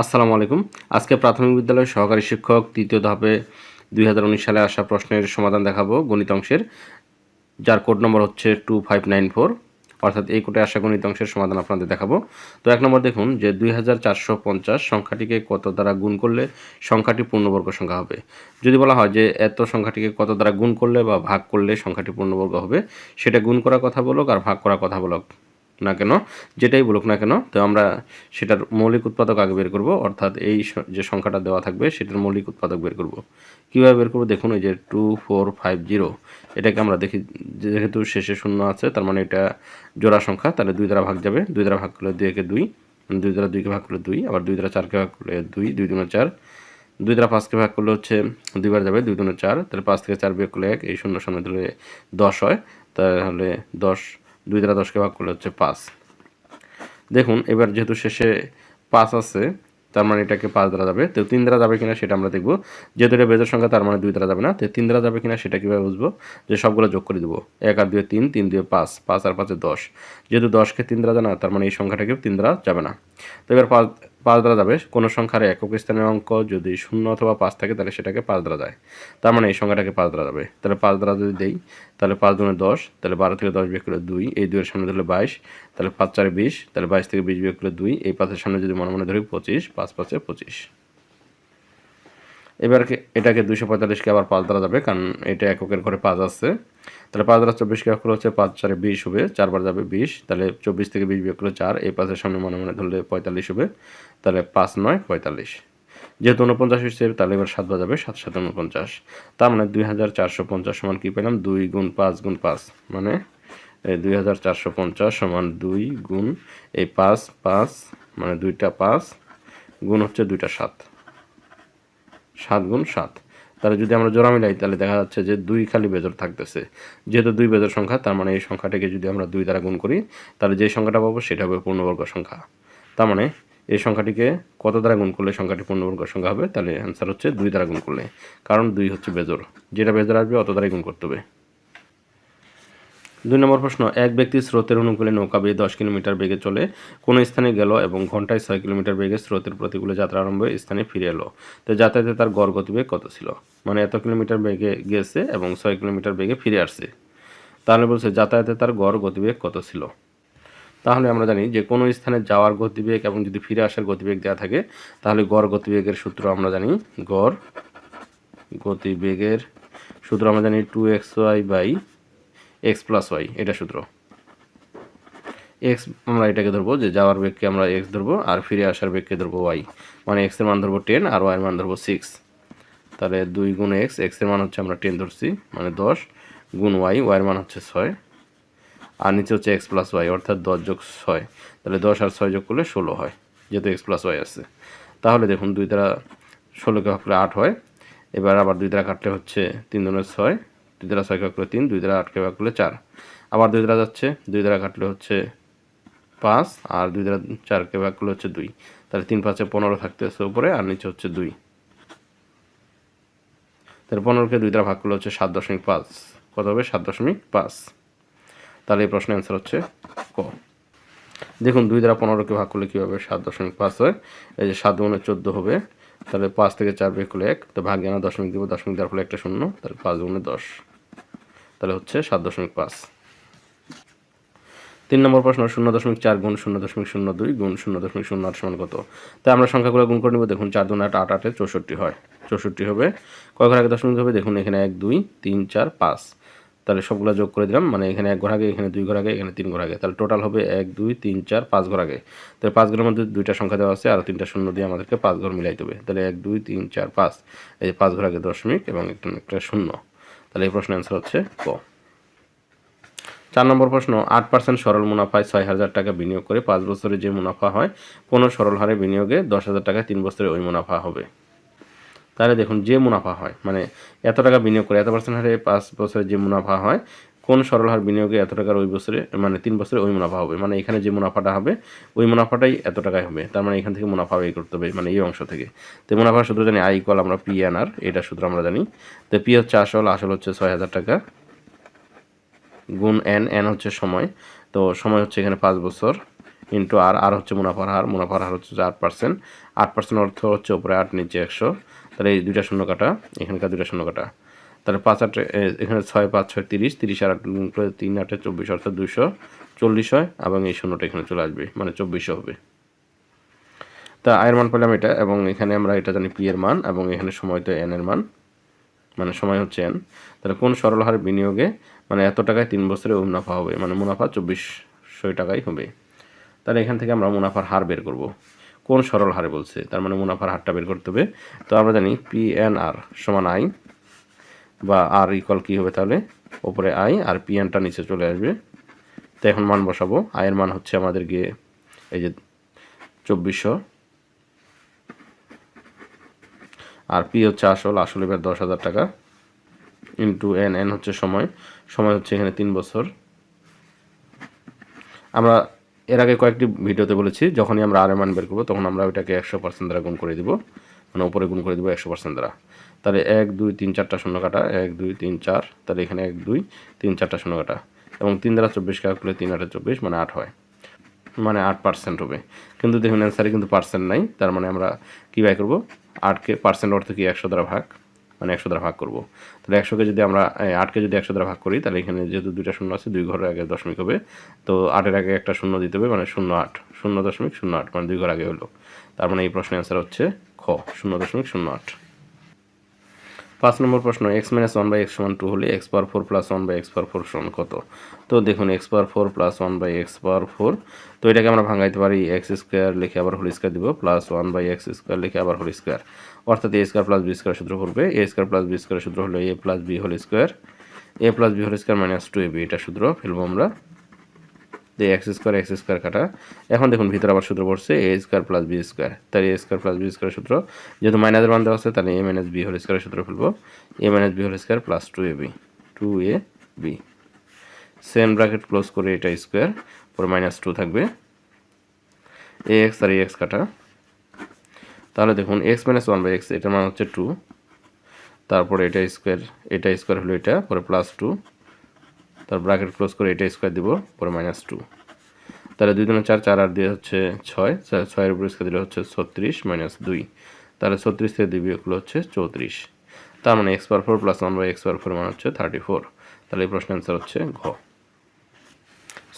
আসসালামু আলাইকুম। আজকে প্রাথমিক বিদ্যালয়ের সহকারী শিক্ষক তৃতীয় ধাপে দুই হাজার উনিশ সালে আসা প্রশ্নের সমাধান দেখাবো গণিত অংশের যার কোড নম্বর হচ্ছে টু ফাইভ নাইন ফোর। অর্থাৎ এই কোটে আসা গণিত অংশের সমাধান আপনাদের দেখাবো। তো এক নম্বর দেখুন যে দুই হাজার চারশো পঞ্চাশ সংখ্যাটিকে কত দ্বারা গুণ করলে সংখ্যাটি পূর্ণবর্গ সংখ্যা হবে? যদি বলা হয় যে এত সংখ্যাটিকে কত দ্বারা গুণ করলে বা ভাগ করলে সংখ্যাটি পূর্ণবর্গ হবে, সেটা গুণ করার কথা বলুক আর ভাগ করার কথা বলুক। না কেন, যেটাই বলুক না কেন, তো আমরা সেটার মৌলিক উৎপাদক আগে বের করব, অর্থাৎ এই যে সংখ্যাটা দেওয়া থাকবে সেটার মৌলিক উৎপাদক বের করব। কীভাবে বের করব? দেখুন, এই যে টু ফোর ফাইভ জিরো এটাকে আমরা দেখি, যেহেতু শেষে শূন্য আছে, তার মানে এটা জোড়া সংখ্যা, তাহলে দুই দ্বারা ভাগ যাবে, দুই দ্বারা ভাগ করলে দুই একে দুই দুই দ্বারা দুইকে ভাগ করলে দুই, আবার দুই দ্বারা চারকে ভাগ করলে দুই দুই দুগুণে চার, দুই দ্বারা পাঁচকে ভাগ করলে হচ্ছে দুইবার যাবে, দুই দুগুণে চার, তাহলে পাঁচ থেকে চার বিয়োগ করলে এক, এই শূন্য সামনে দিলে দশ হয়, তাহলে দশ দুই দ্বারা দশকে ভাগ করলে হচ্ছে পাঁচ। দেখুন, এবার যেহেতু শেষে পাঁচ আছে, তার মানে এটাকে পাঁচ দ্বারা যাবে। তো তিন দ্বারা যাবে কিনা সেটা আমরা দেখব। যেহেতু এটা বেজের সংখ্যা, তার মানে দুই দ্বারা যাবে না। তো তিন দ্বারা যাবে কিনা সেটা কীভাবে বুঝব? যে সবগুলো যোগ করে দেবো। এক আর দুয়ে তিন তিন দুয়ে পাঁচ পাঁচ আর পাঁচে দশ। যেহেতু দশকে তিন দ্বারা জানা তার মানে এই সংখ্যাটাকে তিন দ্বারা যাবে না। তো এবার পাঁচ পাঁচ দ্বারা যাবে। কোনো সংখ্যার একক স্থানের অঙ্ক যদি শূন্য অথবা পাঁচ থাকে, তাহলে সেটাকে পাঁচ দ্বারা যায়। তার মানে এই সংখ্যাটাকে পাঁচ দ্বারা যাবে। তাহলে পাঁচ দ্বারা যদি দেই, তাহলে পাঁচ দুনে দশ, তাহলে বারো থেকে দশ বিয়োগ করলে দুই, এই দুইয়ের সামনে ধরলে বাইশ, তাহলে পাঁচ চারে বিশ, তাহলে বাইশ থেকে বিশ বিয়োগ করলে দুই, এই পাঁচের সামনে যদি মনে মনে ধরি পঁচিশ, পাঁচ পাঁচে পঁচিশ। এবারকে এটাকে দুশো পঁয়তাল্লিশকে আবার পাঁচ দ্বারা যাবে, কারণ এটা এককের ঘরে পাঁচ আছে। তাহলে পাঁচ দ্বারা চব্বিশকে এক হচ্ছে পাঁচ, চারে বিশ হবে, চারবার যাবে বিশ, তাহলে চব্বিশ থেকে বিশ বিয়োগ করলে চার, এই পাঁচের সামনে মনে মনে ধরলে পঁয়তাল্লিশ হবে, তাহলে পাঁচ নয়, পঁয়তাল্লিশ। যেহেতু উনপঞ্চাশ হচ্ছে তাহলে এবার সাত বাজাবে সাত সাত উনপঞ্চাশ তার মানে দুই হাজার চারশো পঞ্চাশ সমান কী পেলাম? দুই গুণ পাঁচ গুণ পাঁচ মানে দুই হাজার চারশো পঞ্চাশ সমান দুই গুণ এই পাঁচ পাঁচ মানে দুইটা পাঁচ, গুণ হচ্ছে দুইটা সাত। সাত গুণ সাত। তাহলে যদি আমরা জোড়া মিলাই, তাহলে দেখা যাচ্ছে যে দুই খালি বেজর থাকতেছে। যেহেতু দুই বেজর সংখ্যা, তার মানে এই সংখ্যাটাকে যদি আমরা দুই দ্বারা গুণ করি, তাহলে যে সংখ্যাটা পাবো সেটা হবে পূর্ণবর্গ সংখ্যা। তার মানে এই সংখ্যাটিকে কত দ্বারা গুণ করলে সংখ্যাটি পূর্ণবর্গ সংখ্যা হবে? তাহলে অ্যান্সার হচ্ছে দুই দ্বারা গুণ করলে। কারণ দুই হচ্ছে বেজর যেটা বেজর আসবে, অত দ্বারাই গুণ করতে হবে। দুই নম্বর প্রশ্ন, এক ব্যক্তি স্রোতের অনুকূলে নৌকা বেয়ে দশ কিলোমিটার বেগে চলে, কোনো স্থানে গেল এবং ঘন্টায় ছয় কিলোমিটার বেগে স্রোতের প্রতিকূলে যাত্রা আরম্ভ স্থানে ফিরে এলো। তো যাতায়াতে তার গড় গতিবেগ কত ছিল? মানে এত কিলোমিটার বেগে গেছে এবং ছয় কিলোমিটার বেগে ফিরে আসছে। তাহলে বলছে, যাতায়াতে তার গড় গতিবেগ কত ছিল? তাহলে আমরা জানি যে কোনো স্থানে যাওয়ার গতিবেগ এবং যদি ফিরে আসার গতিবেগ দেওয়া থাকে, তাহলে গড় গতিবেগের সূত্র আমরা জানি, গড় গতিবেগের সূত্র আমরা জানি two X Y by X plus Y এটা সূত্র। এক্স আমরা এটাকে ধরবো যে যাওয়ার বেগকে আমরা এক্স ধরবো আর ফিরে আসার বেগকে ধরবো ওয়াই মানে এক্সের মান ধরবো টেন আর ওয়াইয়ের মান ধরবো সিক্স তাহলে দুই গুণ এক্স এক্সের মান হচ্ছে আমরা টেন ধরছি মানে দশ। গুণ ওয়াই ওয়াইয়ের মান হচ্ছে ছয়। আর নিচে হচ্ছে এক্স প্লাস ওয়াই অর্থাৎ দশ যোগ ছয়। তাহলে দশ আর ছয় যোগ করলে ষোলো হয়, যেহেতু এক্স প্লাস ওয়াই আছে। তাহলে দেখুন দুই দ্বারা ষোলোকে ভাগ আট হয়। এবার আবার দুই দ্বারা কাটলে হচ্ছে তিন দুনের ছয়। দুই দ্বারা ছয় ভাগ করলে তিন, দুই দ্বারা আটকে ভাগ করলে চার। আবার দুই দ্বারা যাচ্ছে, দুই দ্বারা কাটলে হচ্ছে পাঁচ আর দুই দ্বারা চারকে ভাগ করলে হচ্ছে দুই। তাহলে তিন পাঁচে পনেরো থাকতেছে উপরে আর নিচে হচ্ছে দুই। তাহলে পনেরোকে দুই দ্বারা ভাগ করলে হচ্ছে সাত দশমিক পাঁচ। কত হবে? সাত দশমিক পাঁচ। তাহলে এই প্রশ্নের অ্যান্সার হচ্ছে ক। দেখুন, দুই দ্বারা পনেরোকে ভাগ করলে কী হবে সাত দশমিক পাঁচ হয়? এই যে সাত গুণে চোদ্দ হবে, তাহলে পাঁচ থেকে চার বের করলে এক। তো ভাগে আনা দশমিক দিব, দশমিক দেওয়ার ফলে একটা শূন্য, তাহলে পাঁচ গুণে দশ। তাহলে হচ্ছে সাত দশমিক পাঁচ। তিন নম্বর প্রশ্ন, শূন্য দশমিক চার গুণ শূন্য দশমিক শূন্য দুই গুণ শূন্য দশমিক শূন্য আট সমান কত? তাই আমরা সংখ্যাগুলো গুণ করে নেব, দেখুন চার দুন আট আট আটে চৌষট্টি হয়। চৌষট্টি হবে। কয় ঘর আগে দশমিক হবে, দেখুন এখানে এক, দুই, তিন, চার, পাঁচ। তাহলে সবগুলো যোগ করে দিলাম মানে এখানে এক ঘর আগে, এখানে দুই ঘর আগে, এখানে তিন ঘর আগে। তাহলে টোটাল হবে এক, দুই, তিন, চার, পাঁচ ঘর আগে। তাহলে পাঁচ ঘরের মধ্যে দুইটা সংখ্যা দেওয়া আছে, আর তিনটা শূন্য দিয়ে আমাদেরকে পাঁচ ঘর মিলাইতে হবে। তাহলে এক, দুই, তিন, চার, পাঁচ। এই পাঁচ ঘর আগে দশমিক এবং একটা শূন্য। তাহলে এই প্রশ্নের অ্যান্সার হচ্ছে ক। চার নম্বর প্রশ্ন, আট পার্সেন্ট সরল মুনাফায় ছয় হাজার টাকা বিনিয়োগ করে পাঁচ বছরে যে মুনাফা হয়, কোনো সরল হারে বিনিয়োগে দশ হাজার টাকা তিন বছরে ওই মুনাফা হবে। তাহলে দেখুন, যে মুনাফা হয় মানে এত টাকা বিনিয়োগ করে, এত পার্সেন্ট হারে পাঁচ বছরে যে মুনাফা হয় কোন সরল হার বিনিয়োগে এত টাকার ওই বছরে মানে তিন বছরে ওই মুনাফা হবে? মানে এখানে যে মুনাফাটা হবে, ওই মুনাফাটাই এত টাকায় হবে। তার মানে এখান থেকে মুনাফা বের করতে হবে মানে এই অংশ থেকে। তো মুনাফার সূত্র জানি, আই কল আমরা পি এন আর এটা সূত্র আমরা জানি। তো পি হচ্ছে আসল আসল হচ্ছে ছয় হাজার টাকা। গুণ এন এন হচ্ছে সময়। তো সময় হচ্ছে এখানে পাঁচ বছর ইন্টু আর আর হচ্ছে মুনাফার হার মুনাফার হার হচ্ছে আট পার্সেন্ট আট পার্সেন্ট অর্থ হচ্ছে উপরে, আট নিচে একশো। তাহলে এই দুইটা শূন্য কাটা, এখানকার দুইটা শূন্য কাটা। তাহলে পাঁচ আট এখানে ছয়, পাঁচ, ছয়, তিরিশ তিরিশ আর আট তিন আটে চব্বিশ, অর্থাৎ দুশো চল্লিশ হয়, এবং এই শূন্যটা এখানে চলে আসবে মানে চব্বিশশো হবে। তা আয়ের মান পেলাম এটা, এবং এখানে আমরা এটা জানি পি এর মান, এবং এখানে সময় তো এন এর মান মানে সময় হচ্ছে এন। তাহলে কোন সরল হার বিনিয়োগে মানে এত টাকায় তিন বছরে মুনাফা হবে মানে মুনাফা চব্বিশশো টাকাই হবে। তাহলে এখান থেকে আমরা মুনাফার হার বের করব। কোন সরল হারে বলছে? তার মানে মুনাফার হারটা বের করতে হবে। তো আমরা জানি পি এন আর সমান আই বা আর ইকুয়াল কী হবে তাহলে? ওপরে আই আর পি এনটা নিচে চলে আসবে। তো এখন মান বসাবো। আয়ের মান হচ্ছে আমাদের গিয়ে এই যে চব্বিশশো। আর পি হচ্ছে আসল আসল এবার দশ হাজার টাকা। ইন্টু এন এন হচ্ছে সময়। সময় হচ্ছে এখানে তিন বছর। আমরা এর আগে কয়েকটি ভিডিওতে বলেছি, যখনই আমরা আর এ মান বের করব, তখন আমরা ওইটাকে একশো পার্সেন্ট দ্বারা গুণ করে দিব। মানে উপরে গুণ করে দিব একশো পার্সেন্ট দ্বারা। তাহলে এক, দুই, তিন, চারটা শূন্য কাটা। এক, দুই, তিন, চার, তাহলে এখানে এক, দুই, তিন, চারটা শূন্য কাটা। এবং তিন দ্বারা চব্বিশ কাটা করলে তিন আটে চব্বিশ মানে আট হয়। মানে আট পার্সেন্ট হবে। কিন্তু দেখুন অ্যান্সারে কিন্তু পার্সেন্ট নাই। তার মানে আমরা কী বাই করব? আটকে পার্সেন্ট অর্থ কি একশো দ্বারা ভাগ? মানে একশো দ্বারা ভাগ করব। তাহলে একশোকে যদি আমরা আটকে যদি একশো দ্বারা ভাগ করি, তাহলে এখানে যেহেতু দুইটা শূন্য আছে, দুই ঘরের আগে দশমিক হবে। তো আটের আগে একটা শূন্য দিতে হবে মানে শূন্য আট। শূন্য দশমিক শূন্য আট মানে দুই ঘর আগে হলো। তার মানে এই প্রশ্নের অ্যান্সার হচ্ছে খ, শূন্য দশমিক শূন্য আট। পাঁচ নম্বর প্রশ্ন X minus one by X সমান টু হলে X power four plus one by X power four সমান কত? তো দেখুন X power four plus one by X power four তো এটাকে আমরা ভাঙাইতে পারি এক্স স্কোয়ার লিখে আবার হোল স্কোয়ার দিব plus one by X square লিখে আবার হোল স্কোয়ার অর্থাৎ A square plus B square সূত্র করবে A square plus B square সূত্র হলো A plus B whole square A plus B whole square minus two A B এটা সূত্র ফেলব আমরা। যে এক্স স্কোয়ার এক্স স্কোয়ার কাটা। এখন দেখুন, ভিতরে আবার সূত্র পড়ছে A square plus B square. তাহলে A square plus B square সূত্র, যেহেতু মাইনাসের মান দেওয়া আছে, তাহলে A minus B whole square সূত্র ফেলব A minus B whole square plus two A B two A B same bracket close করে এটা স্কোয়ার পরে মাইনাস টু থাকবে। এ এক্স আর এ এক্স কাটা। তাহলে দেখুন X minus one by X এটার মান হচ্ছে টু তারপরে এটা স্কোয়ার এটা স্কোয়ার হলো এটা, পরে প্লাস টু তার ব্র্যাকেট ক্লোজ করে এটা স্কোয়ার দিব, পরে মাইনাস টু তাহলে দুই দুগুণে চার চার আর দিয়ে হচ্ছে ছয় ছয়ের উপর স্কোয়ার দিলে হচ্ছে ছত্রিশ মাইনাস দুই। তাহলে ছত্রিশ থেকে দুই বিয়োগগুলো হচ্ছে চৌত্রিশ। তার মানে X per four plus one by X per four মানে হচ্ছে থার্টি ফোর তাহলে এই প্রশ্নের অ্যান্সার হচ্ছে ঘ।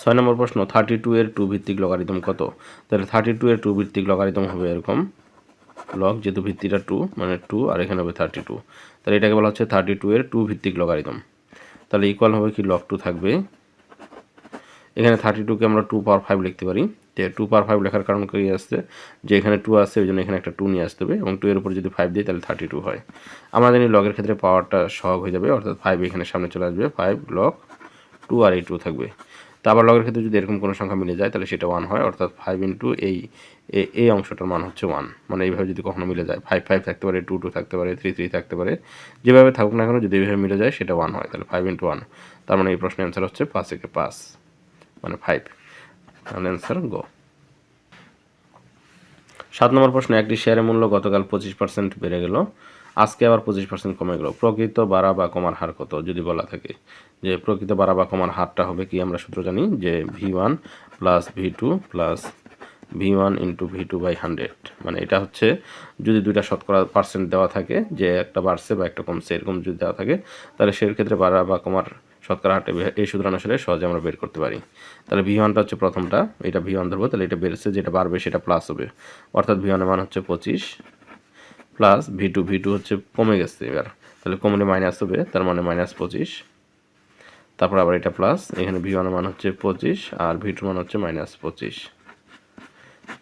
ছয় নম্বর প্রশ্ন থার্টি টু এর টু ভিত্তিক লগারিদম কত? তাহলে থার্টি টু এর টু ভিত্তিক লগারিদম হবে এরকম লগ যেহেতু ভিত্তিটা টু মানে টু আর এখানে হবে থার্টি টু তাহলে এটাকে বলা হচ্ছে থার্টি টু এর টু ভিত্তিক লগারিদম তাহলে ইকুয়াল হবে কি লগ টু থাকবে। এখানে থার্টি টুকে আমরা টু পাওয়ার ফাইভ লিখতে পারি। তো টু পাওয়ার ফাইভ লেখার কারণ কী আসছে? যে এখানে টু আসছে ওই জন্য এখানে একটা টু নিয়ে আসতে হবে এবং টু এর উপর যদি ফাইভ দিই তাহলে থার্টি টু হয়। আমাদের জানি লগের ক্ষেত্রে পাওয়ারটা সহগ হয়ে যাবে, অর্থাৎ ফাইভ এখানে সামনে চলে আসবে ফাইভ লক টু আর এই টু থাকবে। তা আবার লগের ক্ষেত্রে যদি এরকম কোনো সংখ্যা মিলে যায়, তাহলে সেটা ওয়ান হয়, অর্থাৎ ফাইভ ইন্টু এই এই অংশটার মান হচ্ছে ওয়ান মানে এইভাবে যদি কখনো মিলে যায় ফাইভ ফাইভ থাকতে পারে টু টু থাকতে পারে থ্রি থ্রি থাকতে পারে, যেভাবে থাকুক না কেন, যদি এইভাবে মিলে যায়, সেটা ওয়ান হয়, তাহলে ফাইভ ইন্টু ওয়ান তার মানে এই প্রশ্নের অ্যান্সার হচ্ছে পাঁচ একে পাঁচ মানে ফাইভ তাহলে অ্যান্সার গো সাত নম্বর প্রশ্ন, একটি শেয়ারের মূল্য গতকাল পঁচিশ পার্সেন্ট বেড়ে গেল। আজকে আবার পঁচিশ পার্সেন্ট কমে গেল। প্রকৃত বাড়া বা কমার হার কত? যদি বলা থাকে যে প্রকৃত বাড়া বা কমার হারটা হবে কি আমরা সূত্র জানি যে V one plus V two plus V one into V two by hundred মানে এটা হচ্ছে যদি দুইটা শতকরা পার্সেন্ট দেওয়া থাকে, যে একটা বাড়ছে বা একটা কমছে, এরকম যদি দেওয়া থাকে, তাহলে সেই ক্ষেত্রে বাড়া বা কমার শতকরা হারটা এই সূত্র অনুসারে সহজে আমরা বের করতে পারি। তাহলে ভি ওয়ানটা হচ্ছে প্রথমটা, এটা ভি ওয়ান ধরবো, তাহলে এটা বেড়েছে, যেটা বাড়বে সেটা প্লাস হবে। অর্থাৎ ভি ওয়ানের মান হচ্ছে পঁচিশ plus V two V two হচ্ছে কমে গেছে এবার। তাহলে কমলে মাইনাস হবে, তার মানে মাইনাস পঁচিশ। তারপর আবার এটা প্লাস এখানে ভি ওয়ানের মান হচ্ছে পঁচিশ আর ভি টুর মান হচ্ছে মাইনাস পঁচিশ।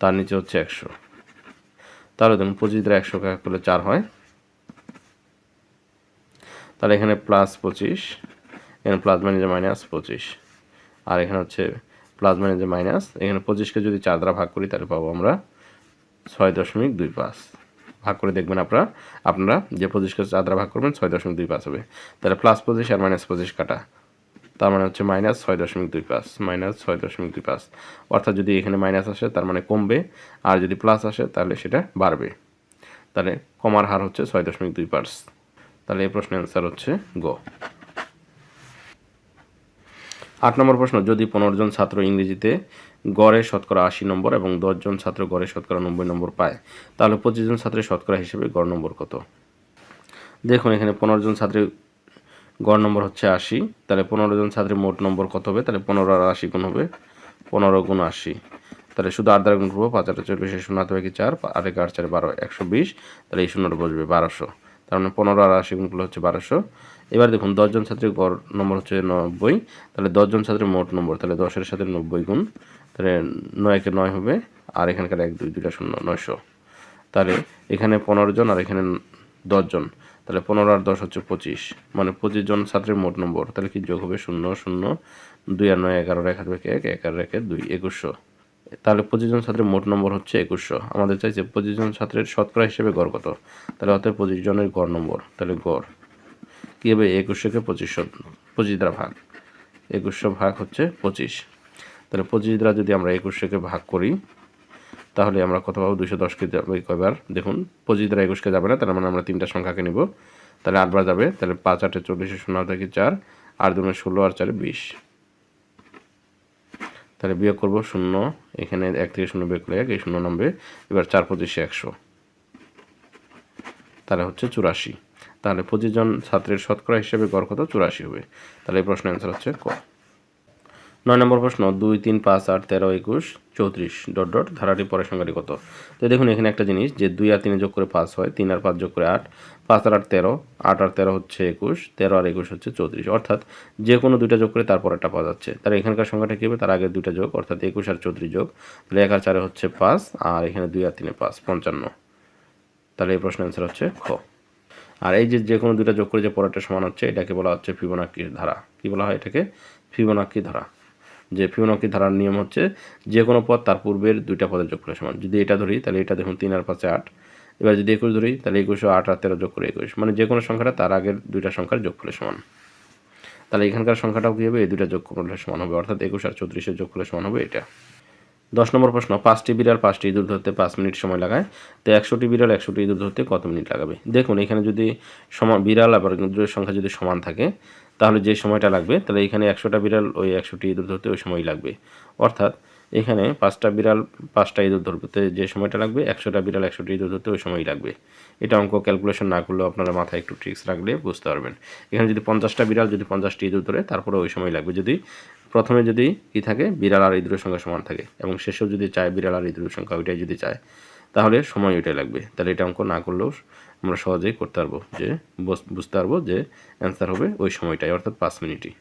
তার নিচে হচ্ছে একশো। তাহলে দেখুন পঁচিশ দ্বারা একশো কাজ করলে চার হয়। তাহলে এখানে প্লাস পঁচিশ, এখানে প্লাস মাইনাস মাইনাস পঁচিশ। আর এখানে হচ্ছে প্লাস মাইনাস মাইনাস এখানে পঁচিশকে যদি চার দ্বারা ভাগ করি, তাহলে পাবো আমরা ছয় দশমিক দুই পাঁচ। ভাগ করে দেখবেন আপনারা। আপনারা যে পঁচিশকে চার দ্বারা ভাগ করবেন, ছয় দশমিক দুই পাঁচ হবে। তাহলে প্লাস পঁচিশ আর মাইনাস পঁচিশ কাটা, তার মানে হচ্ছে মাইনাস ছয় দশমিক দুই পাঁচ মাইনাস ছয় দশমিক দুই পাঁচ। অর্থাৎ যদি এখানে মাইনাস আসে, তার মানে কমবে, আর যদি প্লাস আসে, তাহলে সেটা বাড়বে। তাহলে কমার হার হচ্ছে ছয় দশমিক দুই পার্স তাহলে এই প্রশ্নের অ্যান্সার হচ্ছে গ। আট নম্বর প্রশ্ন, যদি পনেরো জন ছাত্র ইংরেজিতে গড়ে শতকরা আশি নম্বর এবং দশজন ছাত্র গড়ে শতকরা নব্বই নম্বর পায়, তাহলে পঁচিশ জন ছাত্রের শতকরা হিসেবে গড় নম্বর কত? দেখুন, এখানে পনেরো জন ছাত্রের গড় নম্বর হচ্ছে আশি, তাহলে পনেরো জন ছাত্রের মোট নম্বর কত হবে? তাহলে পনেরো আর আশি গুণ হবে পনেরো গুণ আশি। তাহলে শুধু আট দ্বারা গুণ করব, পাঁচ আটে চল্লিশে শূন্য হাতে কি চার, আট এক আট চার বারো, একশো বিশ, তাহলে এই শূন্যটা বসবে বারোশো। তার মানে পনেরো আর আশি গুণ করলে হচ্ছে বারোশো। এবার দেখুন, দশজন ছাত্রের গড় নম্বর হচ্ছে নব্বই, তাহলে দশজন ছাত্রের মোট নম্বর, তাহলে দশের সাথে নব্বই গুণ, তাহলে নয়কে নয় হবে, আর এখানকার এক, দুই, দুইটা শূন্য, নয়শো। তাহলে এখানে পনেরো জন আর এখানে দশজন, তাহলে পনেরো আর দশ হচ্ছে পঁচিশ মানে পঁচিশ জন ছাত্রের মোট নম্বর, তাহলে কি যোগ হবে শূন্য শূন্য, দুই আর নয় এগারো, এক হাত এক এক একে দুই, একুশশো। তাহলে পঁচিশ জন ছাত্রের মোট নম্বর হচ্ছে একুশশো। আমাদের চাইছে পঁচিশ জন ছাত্রের শতকরা হিসেবে গড় কত? তাহলে অর্থাৎ পঁচিশ জনের গড় নম্বর, তাহলে গড়। কী হবে একুশশোকে পঁচিশশো পঁচিশ দ্বারা ভাগ? একুশশো ভাগ হচ্ছে পঁচিশ। তাহলে পঁচিশ দ্বারা যদি আমরা একুশশোকে ভাগ করি, তাহলে আমরা কত পাবো? দুশো দশকে যাবে কয়বার? দেখুন পঁচিশ দ্বারা একুশকে যাবে না, তার মানে আমরা তিনটা সংখ্যাকে নিব। তাহলে আটবার যাবে, তাহলে পাঁচ, আটে চল্লিশে, শূন্য থেকে চার, আট দুনে ষোলো, আর চারে বিশ। তাহলে বিয়োগ করব শূন্য, এখানে এক থেকে শূন্য বিয়োগ করে এক, এই শূন্য নামবে। এবার চার, পঁচিশে একশো। তাহলে হচ্ছে চুরাশি। তাহলে পঁচিশ জন ছাত্রের শতকরা হিসেবে গড় কত? চুরাশি হবে। তাহলে এই প্রশ্নের অ্যান্সার হচ্ছে ক। নয় নম্বর প্রশ্ন, দুই, তিন, পাঁচ, আট, তেরো, একুশ, চৌত্রিশ, ডট ডট, ধারাটি পরের সংখ্যাটি কত? তো দেখুন, এখানে একটা জিনিস, যে দুই আর তিনে যোগ করে পাঁচ হয়, তিন আর পাঁচ যোগ করে আট, পাঁচ আর আট তেরো, আট আর তেরো হচ্ছে একুশ, তেরো আর একুশ হচ্ছে চৌত্রিশ। অর্থাৎ যে কোনো দুইটা যোগ করে তারপর একটা পাওয়া যাচ্ছে। তার এখানকার সংখ্যাটা কী হবে? তার আগে দুইটা যোগ, অর্থাৎ একুশ আর চৌত্রিশ যোগ, তাহলে এক আর চারে হচ্ছে পাঁচ, আর এখানে দুই আর তিনে পাঁচ, পঞ্চান্ন। তাহলে এই প্রশ্নের অ্যান্সার হচ্ছে খ। আর এই যে যে কোনো দুটা যোগ করে যে পরেরটা সমান হচ্ছে, এটাকে বলা হচ্ছে ফিবোনাক্কির ধারা। কী বলা হয় এটাকে? ফিবোনাক্কি ধারা। যে ফিবোনাক্কি ধারার নিয়ম হচ্ছে যে কোনো পদ তার পূর্বের দুইটা পদের যোগ করে সমান। যদি এটা ধরি, তাহলে এটা দেখুন তিন আর পাঁচে আট। এবার যদি একুশ ধরি, তাহলে একুশও আট আর তেরো যোগ করে একুশ। মানে যে কোনো সংখ্যাটা তার আগের দুইটা সংখ্যার যোগ করে সমান। তাহলে এখানকার সংখ্যাটাও কী হবে? এই দুইটা যোগ করলে সমান হবে। অর্থাৎ একুশ আর চৌত্রিশের যোগ করলে সমান হবে এটা। দশ নম্বর প্রশ্ন, পাঁচটি বিড়াল পাঁচটি ইঁদুর ধরতে পাঁচ মিনিট সময় লাগায়। তো একশোটি বিড়াল, একশোটি ইঁদুর ধরতে কত মিনিট লাগাবে? দেখুন, এখানে যদি সমান বিড়াল আবার ইঁদুরের সংখ্যা যদি সমান থাকে, তাহলে যে সময়টা লাগবে, তাহলে এখানে একশোটা বিড়াল, ওই একশোটি ইঁদুর ধরতে ওই সময় লাগবে। অর্থাৎ এখানে পাঁচটা বিড়াল, পাঁচটা ইঁদুর ধরতে যে সময়টা লাগবে, একশোটা বিড়াল, একশোটি ইঁদুর ধরতে ওই সময়ই লাগবে। এটা অঙ্ক ক্যালকুলেশন না করলেও আপনারা মাথায় একটু ট্রিক্স রাখলে বুঝতে পারবেন। এখানে যদি পঞ্চাশটা বিড়াল, যদি পঞ্চাশটি ইঁদুর ধরে, তারপরে ওই সময় লাগবে যদি প্রথমে যদি কী থাকে, বিড়াল আর ইঁদুরের সংখ্যা সমান থাকে এবং শেষেও যদি চায় বিড়াল আর ইঁদুরের সংখ্যা ওইটাই যদি চায়, তাহলে সময় ওইটাই লাগবে। তাহলে এটা অঙ্ক না করলেও আমরা সহজেই করতে পারব যে বুঝতে পারব যে অ্যান্সার হবে ওই সময়টাই, অর্থাৎ পাঁচ মিনিটই।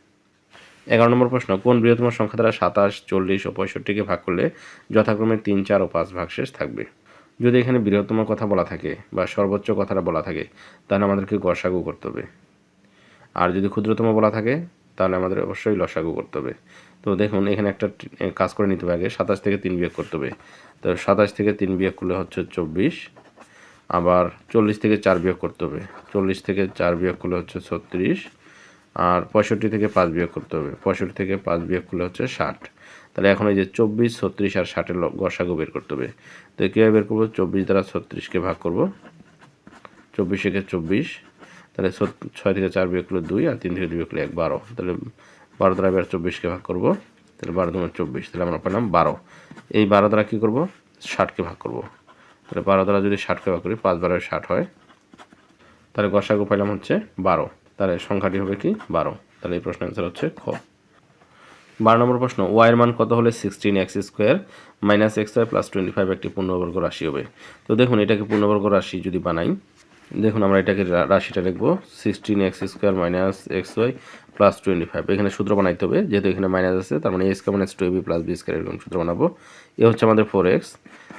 এগারো নম্বর প্রশ্ন, কোন বৃহত্তম সংখ্যা দ্বারা সাতাশ, চল্লিশ ও পঁয়ষট্টিকে ভাগ করলে যথাক্রমে তিন, চার ও পাঁচ ভাগ শেষ থাকবে? যদি এখানে বৃহত্তম কথা বলা থাকে বা সর্বোচ্চ কথাটা বলা থাকে, তাহলে আমাদেরকে গসাগু করতে হবে। আর যদি ক্ষুদ্রতম বলা থাকে, তাহলে আমাদের অবশ্যই লসাগু করতে হবে। তো দেখুন, এখানে একটা কাজ করে নিতে হবে আগে। সাতাশ থেকে তিন বিয়োগ করতে হবে। তো সাতাশ থেকে তিন বিয়োগ করলে হচ্ছে চব্বিশ। আবার চল্লিশ থেকে চার বিয়োগ করতে হবে। চল্লিশ থেকে চার বিয়োগ করলে হচ্ছে ছত্রিশ। আর পঁয়ষট্টি থেকে পাঁচ বিয়োগ করতে হবে। পঁয়ষট্টি থেকে পাঁচ বিয়োগ করলে হচ্ছে ষাট। তাহলে এখন এই যে চব্বিশ, ছত্রিশ আর ষাটের গসাগু বের করতে হবে। তো কীভাবে বের করব? চব্বিশ দ্বারা ছত্রিশকে ভাগ করব। চব্বিশ থেকে চব্বিশ, তাহলে ছয় থেকে চার বিয়োগ করলে দুই আর তিন থেকে দুই বিয়োগ করলে এক, বারো। তাহলে বারো দ্বারা এবার চব্বিশকে ভাগ করব। তাহলে বারো দুগুণ চব্বিশ, তাহলে আমরা পেলাম বারো। এই বারো দ্বারা কী করব? ষাটকে ভাগ করব। তাহলে বারো দ্বারা যদি ষাটকে ভাগ করি, পাঁচ বারো ষাট হয়। তাহলে গসাগু পেলাম হচ্ছে বারো। তাহলে সংখ্যাটি হবে কি? বারো। তাহলে এই প্রশ্নের অ্যান্সার হচ্ছে খ। বারো নম্বর প্রশ্ন ওয়াইয়ের মান কত হলে sixteen x square minus x y plus twenty five একটি পূর্ণবর্গ রাশি হবে? তো দেখুন, এটাকে পূর্ণবর্গ রাশি যদি বানাই, দেখুন আমরা এটাকে রাশিটা লিখব sixteen x square minus x y plus twenty five এখানে সূত্র বানাইতে হবে, যেহেতু এখানে মাইনাস আছে, তার মানে a square minus two b plus b square এরকম সূত্র বানাবো। এ হচ্ছে আমাদের ফোর এক্স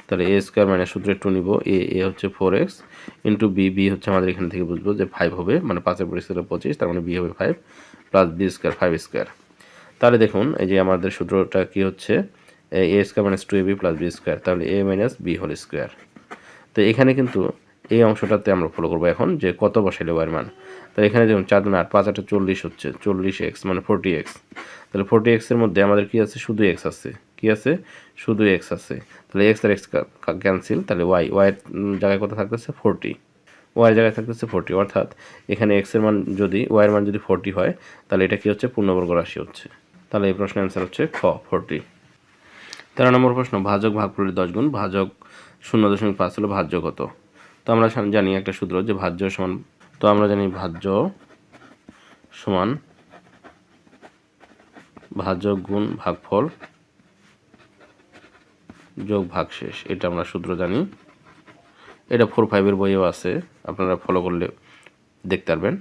তাহলে এ স্কোয়ার মাইনাস সূত্রে টু নিব এ এ হচ্ছে four x into b b হচ্ছে আমাদের এখান থেকে বুঝব যে ফাইভ হবে মানে পাঁচের পরিস্থিতি পঁচিশ, তার মানে বি হবে five plus b square five square তাহলে দেখুন, এই যে আমাদের সূত্রটা কি হচ্ছে? A square minus two a b plus b square তাহলে a minus b whole square তো এখানে কিন্তু এই অংশটাতে আমরা ফলো করব এখন, যে কত বসাইলে ওয়ার মান। তাহলে এখানে যেমন চার দুন আট, পাঁচ আটটা চল্লিশ হচ্ছে, চল্লিশ এক্স মানে ফোরটি এক্স তাহলে ফোরটি এক্সের মধ্যে আমাদের কি আছে? শুধু এক্স আছে। কি আছে? শুধু এক্স আছে। তাহলে এক্স আর এক্স ক্যান্সেল তাহলে ওয়াই ওয়াইয়ের জায়গায় কত থাকতেছে? ফোরটি ওয়াইয়ের জায়গায় থাকতেছে ফোরটি অর্থাৎ এখানে এক্সের মান যদি ওয়াইয়ের মান যদি ফোরটি হয়, তাহলে এটা কি হচ্ছে? পূর্ণবর্গ রাশি হচ্ছে। তাহলে এই প্রশ্নের অ্যান্সার হচ্ছে খ, ফোরটি। তেরো নম্বর প্রশ্ন, ভাজক ভাগফলের দশ গুণ, ভাজক শূন্য দশমিক পাঁচ হলো ভাজ্য কত? তো আমরা জানি একটা সূত্র যে ভাজ্য সমান, তো আমরা জানি ভাজ্য সমান ভাজক গুণ ভাগফল যোগ ভাগশেষ। এটা আমরা সূত্র জানি। এটা ফোর ফাইভের বইয়েও আছে, আপনারা ফলো করলে দেখতে পারবেন।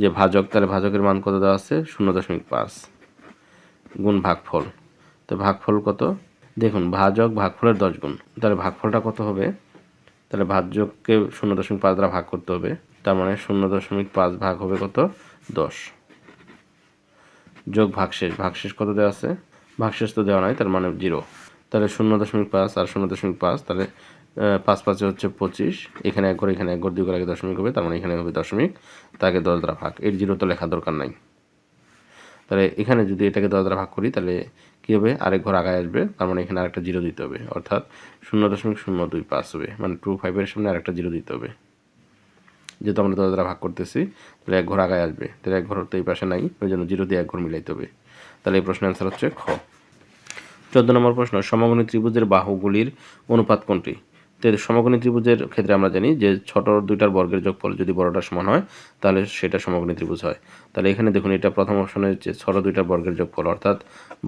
যে ভাজক, তাহলে ভাজকের মান কত দেওয়া আছে? শূন্য দশমিক পাঁচ। গুণ ভাগফল। তো ভাগফল কত? দেখুন, ভাজক ভাগফলের দশ গুণ। তাহলে ভাগফলটা কত হবে? তাহলে ভাজ্যকে শূন্য দশমিক পাঁচ দ্বারা ভাগ করতে হবে। তার মানে শূন্য দশমিক পাঁচ ভাগ হবে কত? দশ। যোগ ভাগশেষ। ভাগশেষ কত দেওয়া আছে? ভাগশেষ তো দেওয়া নাই, তার মানে জিরো। তাহলে শূন্য দশমিক পাঁচ আর শূন্য দশমিক পাঁচ, তাহলে পাঁচ পাঁচে হচ্ছে পঁচিশ। এখানে এক করে এখানে এক করে দুই করে আগে দশমিক হবে, তার মানে এখানে হবে দশমিক, তাকে দশ দ্বারা ভাগ। এর জিরো তো লেখা দরকার নাই। তাহলে এখানে যদি এটাকে দশ দ্বারা ভাগ করি, তাহলে কী হবে? আরেক ঘর আগায় আসবে। তার মানে এখানে আরেকটা জিরো দিতে হবে। অর্থাৎ শূন্য দশমিক শূন্য দুই পাঁচ হবে। মানে টু ফাইভের সামনে আরেকটা জিরো দিতে হবে। যেহেতু আমরা দশ দ্বারা ভাগ করতেছি, তাহলে এক ঘর আগায় আসবে। তাহলে এক ঘর তো এই পাশে নাই। ওই জন্য জিরো দিয়ে এক ঘর মিলাইতে হবে। তাহলে এই প্রশ্নের অ্যান্সার হচ্ছে খ। চোদ্দ নম্বর প্রশ্ন সমগণী ত্রিভুজের বাহুগুলির অনুপাত কোনটি? তো এই সমগণী ত্রিভুজের ক্ষেত্রে আমরা জানি যে ছোট দুইটার বর্গের যোগ যোগফল যদি বড়টার সমান হয়, তাহলে সেটা সমগণী ত্রিভুজ হয়। তাহলে এখানে দেখুন, এটা প্রথম অপশনে যে ছোট দুইটার বর্গের যোগফল, অর্থাৎ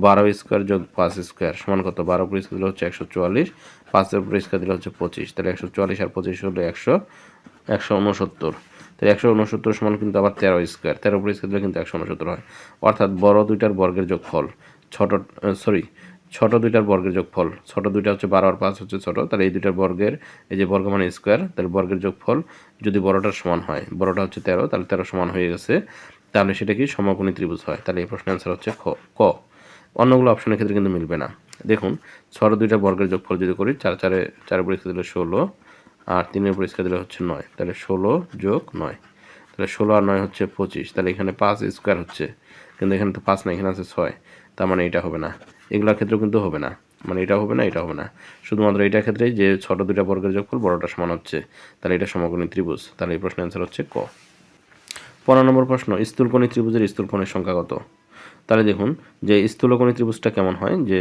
বারো স্কোয়ার যোগ পাঁচ স্কোয়ার সমান কত? বারো উপর স্কোয়ার দিলে হচ্ছে একশো চুয়াল্লিশ পাঁচের উপর স্কোয়ার দিলে হচ্ছে পঁচিশ। তাহলে একশো চুয়াল্লিশ আর পঁচিশ হলো একশো একশো উনসত্তর। তাহলে একশো উনসত্তর সমান কিন্তু আবার তেরো স্কোয়ার তেরো উপর স্কোয়ার দিলে কিন্তু একশো উনসত্তর হয়। অর্থাৎ বড় দুইটার বর্গের যোগফল, ছোট সরি ছোট দুইটার বর্গের যোগফল, ছোট দুইটা হচ্ছে বারো আর পাঁচ হচ্ছে ছোট, তাহলে এই দুইটার বর্গের, এই যে বর্গ মানে স্কোয়ার, তাহলে বর্গের যোগফল যদি বড়টার সমান হয়, বড়টা হচ্ছে তেরো, তাহলে তেরো সমান হয়ে গেছে, তাহলে সেটা কি সমাপনী ত্রিভুজ হয়? তাহলে এই প্রশ্নের অ্যান্সার হচ্ছে খ, ক। অন্যগুলো অপশনের ক্ষেত্রে কিন্তু মিলবে না। দেখুন, ছোট দুইটা বর্গের যোগফল যদি করি, চার, চারে, চার পরিষ্কার দিলে ষোলো, আর তিনের পরিষ্কার দিলে হচ্ছে নয়, তাহলে ষোলো যোগ নয়, তাহলে ষোলো আর নয় হচ্ছে পঁচিশ, তাহলে এখানে পাঁচ স্কোয়ার হচ্ছে, কিন্তু এখানে তো পাঁচ না, এখানে আছে ছয়, তার মানে এটা হবে না। এগুলোর ক্ষেত্রেও কিন্তু হবে না। মানে এটা হবে না এটা হবে না। শুধুমাত্র এটার ক্ষেত্রেই যে ছোট দুইটা বর্গের যোগফল বড়টা সমান হচ্ছে, তাহলে এটা সমকোণী ত্রিভুজ। তাহলে এই প্রশ্নের অ্যান্সার হচ্ছে ক। পনেরো নম্বর প্রশ্ন, স্থূলকোণী ত্রিভুজের স্থূলকোণের সংখ্যা কত? তাহলে দেখুন যে স্থূলকোণী ত্রিভুজটা কেমন হয়, যে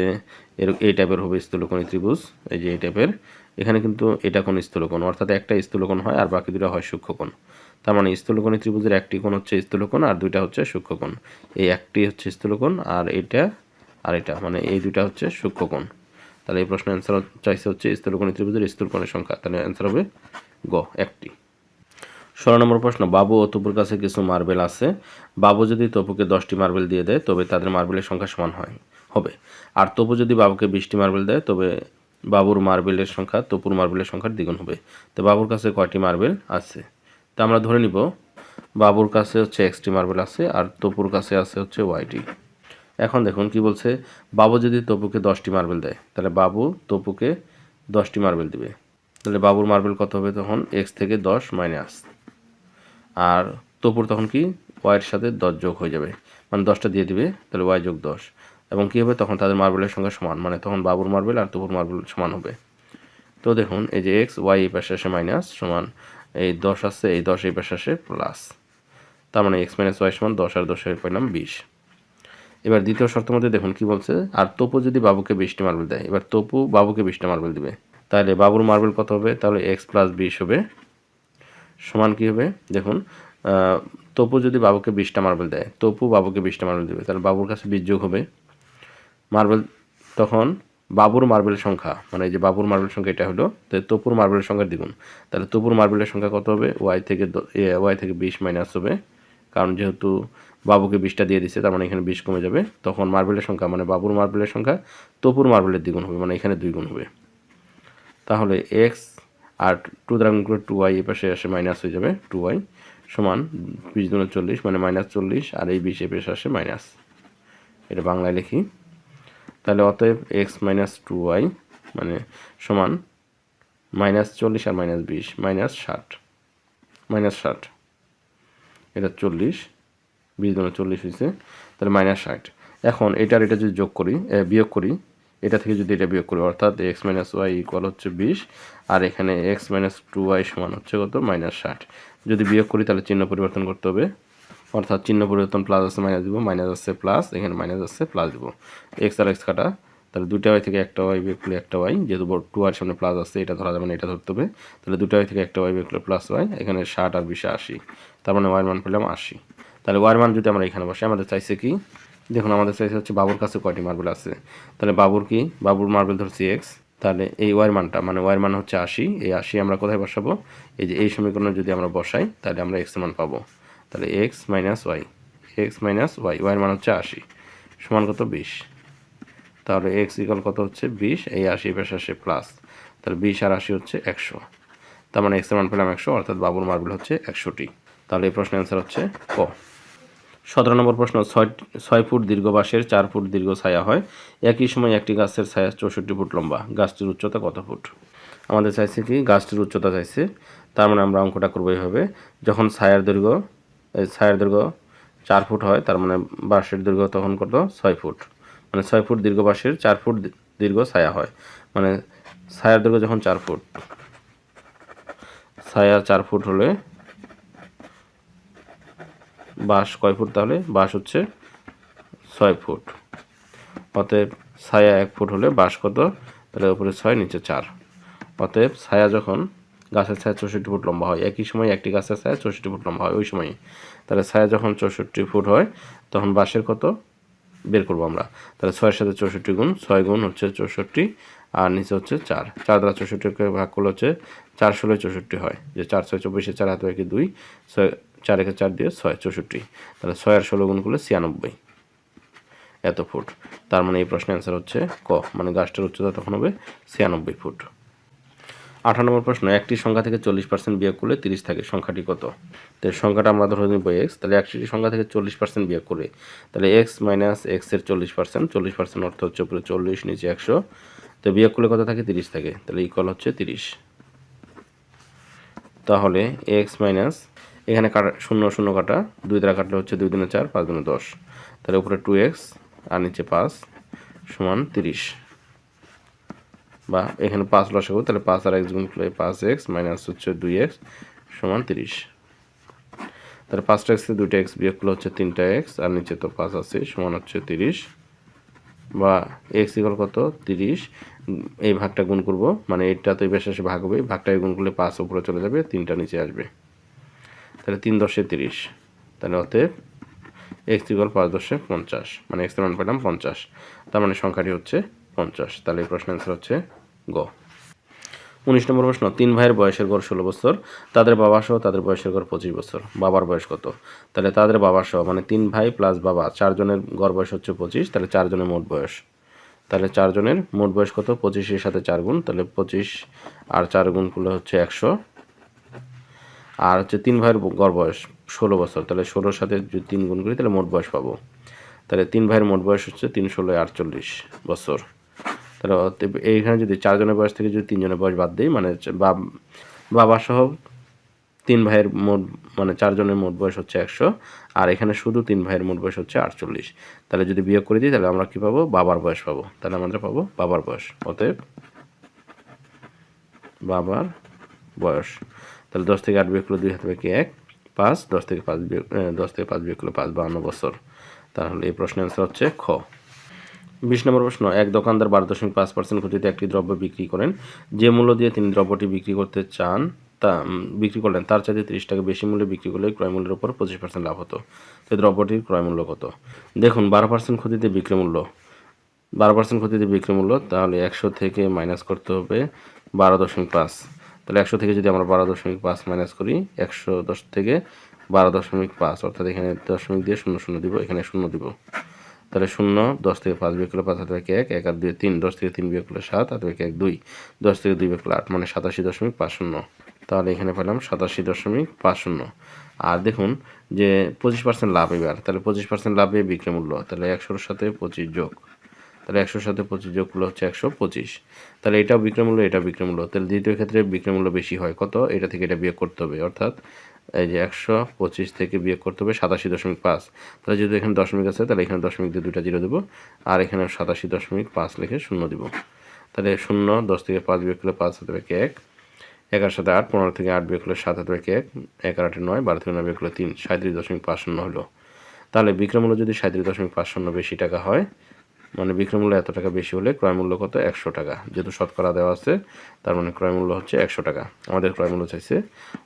এর, এই টাইপের হবে স্থূলকোণী ত্রিভুজ, এই যে এই টাইপের এখানে কিন্তু এটা কোন স্থূলকোণ, অর্থাৎ একটা স্থূলকোণ হয় আর বাকি দুটো হয় সূক্ষ্মকোণ। তার মানে স্থূলকোণী ত্রিভুজের একটি কোণ হচ্ছে স্থূলকোণ আর দুইটা হচ্ছে সূক্ষ্মকোণ। এই একটি হচ্ছে স্থূলকোণ আর এটা আর এটা মানে এই দুইটা হচ্ছে সূক্ষ্মকোণ তাহলে এই প্রশ্নের অ্যান্সার চাইছে হচ্ছে স্থূলকোণী ত্রিভুজের স্থূলকোণের সংখ্যা। তাহলে অ্যান্সার হবে গ, একটি। ষোলো নম্বর প্রশ্ন, বাবু ও তপুর কাছে কিছু মার্বেল আছে? বাবু যদি তপুকে দশটি মার্বেল দিয়ে দেয়, তবে তাদের মার্বেলের সংখ্যা সমান হয়, হবে। আর তপু যদি বাবুকে বিশটি মার্বেল দেয়, তবে বাবুর মার্বেলের সংখ্যা তপুর মার্বেলের সংখ্যার দ্বিগুণ হবে। তো বাবুর কাছে কয়টি মার্বেল আছে? তো আমরা ধরে নিব, বাবুর কাছে হচ্ছে এক্সটি মার্বেল আছে, আর তপুর কাছে আছে হচ্ছে ওয়াইটি। এখন দেখুন কি বলছে, বাবু যদি তপুকে দশটি মার্বেল দেয়, তাহলে বাবু তপুকে দশটি মার্বেল দিবে। তাহলে বাবুর মার্বেল কত হবে তখন? এক্স থেকে দশ মাইনাস আর তপুর তখন কি? ওয়াইয়ের সাথে দশ যোগ হয়ে যাবে। মানে দশটা দিয়ে দিবে, তাহলে ওয়াই যোগ দশ। এবং কী হবে? তখন তাদের মার্বেলের সঙ্গে সমান। মানে তখন বাবুর মার্বেল আর তপুর মার্বেল সমান হবে। তো দেখুন, এই যে এক্স ওয়াই এই পাশে আসে মাইনাস সমান, এই দশ আসছে, এই দশ এই পাশে আসে প্লাস তার মানে এক্স মাইনাস ওয়াই সমান দশ আর দশে পেলাম বিশ। এবার দ্বিতীয় শর্ত মধ্যে দেখুন কি বলছে, আর তপু যদি বাবুকে বিশটি মার্বেল দেয়। এবার তপু বাবুকে বিশটা মার্বেল দিবে। তাহলে বাবুর মার্বেল কত হবে? তাহলে এক্স প্লাস বিশ হবে। সমান কী হবে? দেখুন তপু যদি বাবুকে বিশটা মার্বেল দেয়, তপু বাবুকে বিশটা মার্বেল দেবে। তাহলে বাবুর কাছে বিশ যোগ হবে। মার্বেল তখন বাবুর মার্বেলের সংখ্যা মানে যে বাবুর মার্বেলের সংখ্যা এটা হলো তো তপুর মার্বেলের সংখ্যা দ্বিগুণ। তাহলে তপুর মার্বেলের সংখ্যা কত হবে? ওয়াই থেকে ওয়াই থেকে বিশ মাইনাস হবে। কারণ যেহেতু বাবুকে বিশটা দিয়ে দিচ্ছে তার মানে এখানে বিশ কমে যাবে। তখন মার্বেলের সংখ্যা মানে বাবুর মার্বেলের সংখ্যা, তপুর মার্বেলের দ্বিগুণ হবে মানে এখানে দুই গুণ হবে। তাহলে এক্স আর টু দ্বারা গুণ করে টু ওয়াই এই পাশে আসে মাইনাস হয়ে যাবে টু ওয়াই সমান বিশ দুগুণ চল্লিশ মানে মাইনাস চল্লিশ, আর এই বিশ এ পাশে আসে মাইনাস। এটা বাংলায় লিখি। তাহলে অতএব এক্স মাইনাস টু ওয়াই মানে সমান মাইনাস চল্লিশ আর মাইনাস বিশ, মাইনাস ষাট মাইনাস ষাট। এটা চল্লিশ। বিশ দুগুণ চল্লিশ হয়েছে, তাহলে মাইনাস ষাট। এখন এটার এটা যদি যোগ করি বিয়োগ করি, এটা থেকে যদি এটা বিয়োগ করি, অর্থাৎ এক্স মাইনাস ওয়াই ইকুয়াল হচ্ছে বিশ, আর এখানে এক্স মাইনাস টু ওয়াই সমান হচ্ছে কত? মাইনাস ষাট। যদি বিয়োগ করি, তাহলে চিহ্ন পরিবর্তন করতে হবে। অর্থাৎ চিহ্ন পরিবর্তন প্লাস আছে মাইনাস দিব মাইনাস আছে প্লাস এখানে মাইনাস আছে প্লাস দিব। এক্স আর এক্স কাটা, তাহলে দুটা ওয়াই থেকে একটা ওয়াই বিয়োগ করলে একটা ওয়াই যেহেতু টু আর সামনে প্লাস আছে, এটা ধরা যাবে না, এটা ধরতে হবে। তাহলে দুটা ওয়াই থেকে একটা ওয়াই বিয়োগ করলে প্লাস ওয়াই এখানে ষাট আর বিশে আশি। তার মানে ওয়াইয়ের মান পেলাম আশি। তাহলে ওয়াইয়ের মান যদি আমরা এখানে বসে আমাদের চাইছে কি? দেখুন, আমাদের চাইছে হচ্ছে বাবুর কাছে কয়টি মার্বেল আছে? তাহলে বাবুর কি? বাবুর মার্বেল ধরছি এক্স তাহলে এই ওয়ার মানটা মানে ওয়ার মান হচ্ছে আশি, এই আশি আমরা কোথায় বসাবো? এই যে এই সমীকরণে যদি আমরা বসাই, তাহলে আমরা এক্স মান পাবো। তাহলে x minus y x minus y war মান হচ্ছে আশি, সমান কত? বিশ। তাহলে এক্স ইকাল কত হচ্ছে? বিশ, এই আশি পাশে আসে প্লাস তাহলে বিশ আর আশি হচ্ছে একশো। তার মানে এক্সের মান পেলাম একশো, অর্থাৎ বাবুর মার্বেল হচ্ছে একশোটি। তাহলে এই প্রশ্নের অ্যান্সার হচ্ছে ক। সতেরো নম্বর প্রশ্ন, ছয় ছয় ফুট দীর্ঘ বাঁশের, চার ফুট দীর্ঘ ছায়া হয়। একই সময় একটি গাছের ছায়া চৌষট্টি ফুট লম্বা। গাছটির উচ্চতা কত ফুট? আমাদের চাইছে কি, গাছটির উচ্চতা চাইছে। তার মানে আমরা অঙ্কটা করব এইভাবে। যখন ছায়ার দৈর্ঘ্য ছায়ার দৈর্ঘ্য চার ফুট হয়, তার মানে বাঁশের দৈর্ঘ্য তখন কত? ছয় ফুট। মানে ছয় ফুট দীর্ঘ বাঁশের, চার ফুট দীর্ঘ ছায়া হয়। মানে ছায়ার দৈর্ঘ্য যখন চার ফুট, ছায়া চার ফুট হলে বাঁশ কয় ফুট তাহলে? বাঁশ হচ্ছে ছয় ফুট। অতএব ছায়া এক ফুট হলে বাঁশ কত? তাহলে উপরে ছয়, নিচে চার। অতএব ছায়া যখন গাছের ছায়া চৌষট্টি ফুট লম্বা হয়, একই সময় একটি গাছের ছায়া চৌষট্টি ফুট লম্বা হয়, ওই সময়ই তাহলে ছায়া যখন চৌষট্টি ফুট হয়, তখন বাঁশের কত? বের করব আমরা। তাহলে ছয়ের সাথে চৌষট্টি গুণ, ছয় গুণ হচ্ছে চৌষট্টি, আর নিচে হচ্ছে চার। চার দ্বারা চৌষট্টিকে ভাগ করলে হচ্ছে চার ষোলো চৌষট্টি হয়। যে চার ছয় চব্বিশে চার হাতে একে দুই, ছয় চার একে চার দিয়ে ছয়, চৌষট্টি। তাহলে ছয় আর ষোলো গুণ করলে ছিয়ানব্বই। এত ফুট। তার মানে এই প্রশ্নের অ্যান্সার হচ্ছে ক। মানে গাছটার উচ্চতা তখন হবে ছিয়ানব্বই ফুট। আঠারো নম্বর প্রশ্ন, একটি সংখ্যা থেকে চল্লিশ পার্সেন্ট বিয়োগ করলে তিরিশ থাকে। সংখ্যাটি কত? তো সংখ্যাটা আমরা ধরে নিব এক্স তাহলে একটি সংখ্যা থেকে চল্লিশ পার্সেন্ট বিয়োগ করে। তাহলে এক্স মাইনাস এক্সের চল্লিশ পার্সেন্ট চল্লিশ পার্সেন্ট অর্থ হচ্ছে উপরে চল্লিশ, নিচে একশো। তো বিয়োগ করলে কত থাকে? তিরিশ থাকে। তাহলে ইকুয়াল হচ্ছে তিরিশ। তাহলে এক্স মাইনাস এখানে কাটা, শূন্য শূন্য কাটা, দুই দ্বারা কাটলে হচ্ছে দুই দিনে চার, পাঁচ দিনে দশ। তাহলে উপরে টু এক্স আর নিচে পাঁচ, সমান তিরিশ। বা এখানে পাঁচ লসাগু তাহলে পাঁচ আর এক্স গুণ করলে পাঁচ এক্স মাইনাস হচ্ছে দুই এক্স সমান তিরিশ। তাহলে পাঁচটা এক্স থেকে দুইটা এক্স বিয়োগ করলে হচ্ছে তিনটা এক্স আর নিচে তো পাঁচ আছে, সমান হচ্ছে তিরিশ। বা এক্স ইকাল কত? তিরিশ। এই ভাগটা গুণ করব মানে এইটা তো এই বেশ ভাগ হবে ভাগটাকে গুণ করলে পাঁচ উপরে চলে যাবে, তিনটা নিচে আসবে। তাহলে তিন দশে তিরিশ। তাহলে অতএব এক্স ইকাল পাঁচ দশে পঞ্চাশ। মানে এক্সের মান পেলাম পঞ্চাশ। তার মানে সংখ্যাটি হচ্ছে পঞ্চাশ। তাহলে এই প্রশ্নের অ্যান্সার হচ্ছে গ। উনিশ নম্বর প্রশ্ন, তিন ভাইয়ের বয়সের গড় ষোলো বছর, তাদের বাবা সহ তাদের বয়সের গড় পঁচিশ বছর। বাবার বয়স কত? তাহলে তাদের বাবা সহ মানে তিন ভাই প্লাস বাবা, চারজনের গড় বয়স হচ্ছে পঁচিশ, তাহলে চারজনের মোট বয়স। তাহলে চারজনের মোট বয়স কত? পঁচিশের সাথে চার গুণ, তাহলে পঁচিশ আর চার গুণ করলে হচ্ছে একশো। আর হচ্ছে তিন ভাইয়ের গড় বয়স ষোলো বছর, তাহলে ষোলোর সাথে যদি তিন গুণ করি, তাহলে মোট বয়স পাবো। তাহলে তিন ভাইয়ের মোট বয়স হচ্ছে তিন ষোলো আটচল্লিশ বছর। তাহলে এইখানে যদি চারজনের বয়স থেকে যদি তিনজনের বয়স বাদ দিই মানে বাবা সহ তিন ভাইয়ের মোট মানে চারজনের মোট বয়স হচ্ছে একশো, আর এখানে শুধু তিন ভাইয়ের মোট বয়স হচ্ছে আটচল্লিশ। তাহলে যদি বিয়োগ করে দিই, তাহলে আমরা কী পাবো? বাবার বয়স পাবো। তাহলে আমরা পাবো বাবার বয়স। অতএব বাবার বয়স। তাহলে দশ থেকে আট বিয়োগ করলে দুই হাতে বাকি এক, পাঁচ, দশ থেকে পাঁচ দশ থেকে পাঁচ বিয়োগ করলে পাঁচ, বাহান্ন বছর। তাহলে এই প্রশ্নের অ্যান্সার হচ্ছে খ। বিশ নম্বর প্রশ্ন, এক দোকানদার বারো দশমিক পাঁচ পার্সেন্ট ক্ষতিতে একটি দ্রব্য বিক্রি করেন। যে মূল্য দিয়ে তিনি দ্রব্যটি বিক্রি করতে চান, তা বিক্রি করলেন, তার চাইতে তিরিশ টাকা বেশি মূল্যে বিক্রি করলে ক্রয় মূল্যের উপর পঁচিশ পার্সেন্ট লাভ হতো। তো দ্রব্যটির ক্রয় মূল্য কত? দেখুন, বারো পার্সেন্ট ক্ষতিতে বিক্রি মূল্য। বারো পার্সেন্ট ক্ষতিতে বিক্রি মূল্য, তাহলে একশো থেকে মাইনাস করতে হবে বারো দশমিক পাঁচ। তাহলে একশো থেকে যদি আমরা বারো দশমিক পাঁচ মাইনাস করি, একশো দশ থেকে বারো দশমিক পাঁচ, অর্থাৎ এখানে দশমিক দিয়ে শূন্য শূন্য দিব, এখানে শূন্য দিব। তাহলে শূন্য, দশ থেকে পাঁচ বিয়োগ করলে পাঁচ হাতে এক এক এক আর দুই তিন, দশ থেকে তিন বিয়োগ করলে সাত, হাতে এক দুই, দশ থেকে দুই বিয়োগ করলে আট মানে সাতাশি দশমিক পাঁচ শূন্য। তাহলে এখানে পেলাম সাতাশি দশমিক পাঁচ শূন্য। আর দেখুন যে পঁচিশ পার্সেন্ট লাভ এবার, তাহলে পঁচিশ পার্সেন্ট লাভে বিক্রি মূল্য, তাহলে একশোর সাথে পঁচিশ যোগ। তাহলে একশোর সাথে পঁচিশ যোগ করলে হচ্ছে একশো পঁচিশ। তাহলে এটাও বিক্রয় মূল্য, এটা বিক্রয় মূল্য। তাহলে দ্বিতীয় ক্ষেত্রে বিক্রয় মূল্য বেশি হয়। কত? এটা থেকে এটা বিয়োগ করতে হবে। অর্থাৎ এই যে একশো পঁচিশ থেকে বিয়োগ করতে হবে সাতাশি দশমিক পাঁচ। তাহলে যদি এখানে দশমিক আছে, তাহলে এখানে দশমিক দিয়ে দুটা জিরো দেবো। আর এখানে সাতাশি দশমিক পাঁচ লিখে শূন্য দিব। তাহলে শূন্য, দশ থেকে পাঁচ বিয়োগ করলে পাঁচ হতে পারে এক। এগারো সাথে আট, পনেরো থেকে আট বিয়োগ হলে সাত হাত এক এক। আর আটে নয়, বারো থেকে নয় বিয়োগ হলে তিন। সাঁত্রিশ দশমিক পাঁচ শূন্য হলো। তাহলে বিক্রমূল্য যদি সাঁত্রিশ দশমিক পাঁচ শূন্য বেশি টাকা হয় মানে বিক্রয়মূল্য এত টাকা বেশি হলে ক্রয়মূল্য কত? একশো টাকা। যেহেতু শতকরা দেওয়া আছে, তার মানে ক্রয়মূল্য হচ্ছে একশো টাকা। আমাদের ক্রয়মূল্য চাইছে,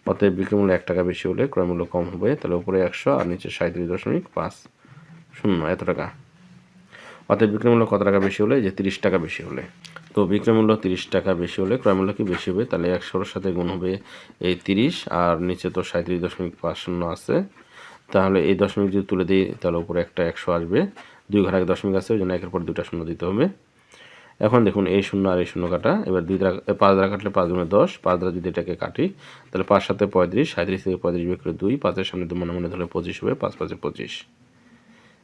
অতএব বিক্রয়মূল্য এক টাকা বেশি হলে ক্রয়মূল্য কম হবে, তাহলে উপরে একশো আর নিচে সাঁত্রিশ দশমিক পাঁচ। শূন্য এত টাকা। অতএব বিক্রয়মূল্য কত টাকা বেশি হলে? যে তিরিশ টাকা বেশি হলে। তো বিক্রয়মূল্য তিরিশ টাকা বেশি হলে ক্রয়মূল্য কি বেশি হবে? তাহলে একশোর সাথে গুণ হবে এই তিরিশ, আর নিচে তো সাঁত্রিশ দশমিক পাঁচ শূন্য আছে। তাহলে এই দশমিক যদি তুলে দিই, তাহলে উপরে একটা একশো আসবে। দুই আগে দশমিক আছে, ওই জন্য একের পর দুটা শূন্য দিতে হবে। এখন দেখুন, এই শূন্য আর এই শূন্য কাটা, এবার দুই দ্বারা পাঁচ দ্বারা কাটলে পাঁচ গুণে দশ, পাঁচ দ্বারা যদি এটাকে কাটি, তাহলে পাঁচ সাথে পঁয়ত্রিশ, সাঁত্রিশ থেকে পঁয়ত্রিশ বিয়োগ করে দুই, পাঁচের সামনে দু মনে মনে ধরলে পঁচিশ হবে, পাঁচ পাঁচে পঁচিশ।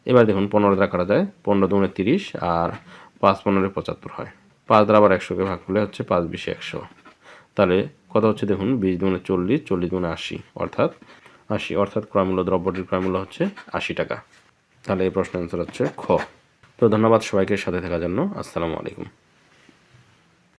এবার দেখুন, পনেরো দ্বারা কাটা যায়, পনেরো দুগুণে তিরিশ, আর পাঁচ পনেরো পঁচাত্তর হয়। পাঁচ দ্বারা আবার একশোকে ভাগ করলে হচ্ছে পাঁচ বিশে একশো। তাহলে কত হচ্ছে দেখুন, বিশ দুগুণে চল্লিশ চল্লিশ দুগুণে আশি, অর্থাৎ আশি, অর্থাৎ ক্রয়মূল্য, দ্রব্যটির ক্রয়মূল্য হচ্ছে আশি টাকা। তাহলে এই প্রশ্নের অ্যান্সার হচ্ছে খ। তো ধন্যবাদ সবাইকে সাথে থাকার জন্য। আসসালামু আলাইকুম।